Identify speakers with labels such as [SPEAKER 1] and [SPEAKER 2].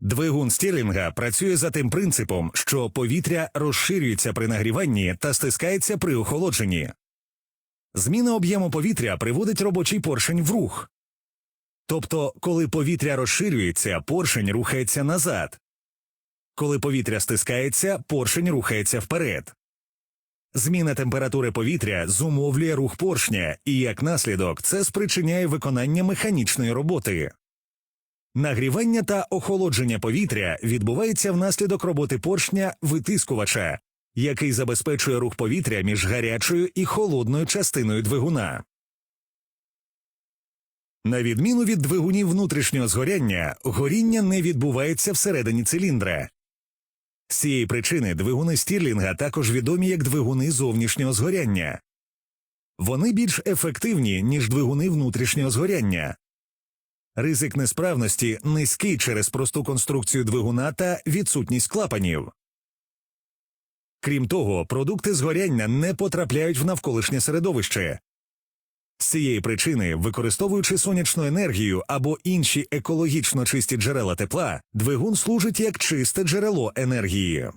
[SPEAKER 1] Двигун стірлінга працює за тим принципом, що повітря розширюється при нагріванні та стискається при охолодженні. Зміна об'єму повітря приводить робочий поршень в рух. Тобто, коли повітря розширюється, поршень рухається назад. Коли повітря стискається, поршень рухається вперед. Зміна температури повітря зумовлює рух поршня, і як наслідок це спричиняє виконання механічної роботи. Нагрівання та охолодження повітря відбувається внаслідок роботи поршня витискувача, який забезпечує рух повітря між гарячою і холодною частиною двигуна. На відміну від двигунів внутрішнього згоряння, горіння не відбувається всередині циліндра. З цієї причини двигуни Стірлінга також відомі як двигуни зовнішнього згоряння. Вони більш ефективні, ніж двигуни внутрішнього згоряння. Ризик несправності низький через просту конструкцію двигуна та відсутність клапанів. Крім того, продукти згоряння не потрапляють в навколишнє середовище. З цієї причини, використовуючи сонячну енергію або інші екологічно чисті джерела тепла, двигун служить як чисте джерело енергії.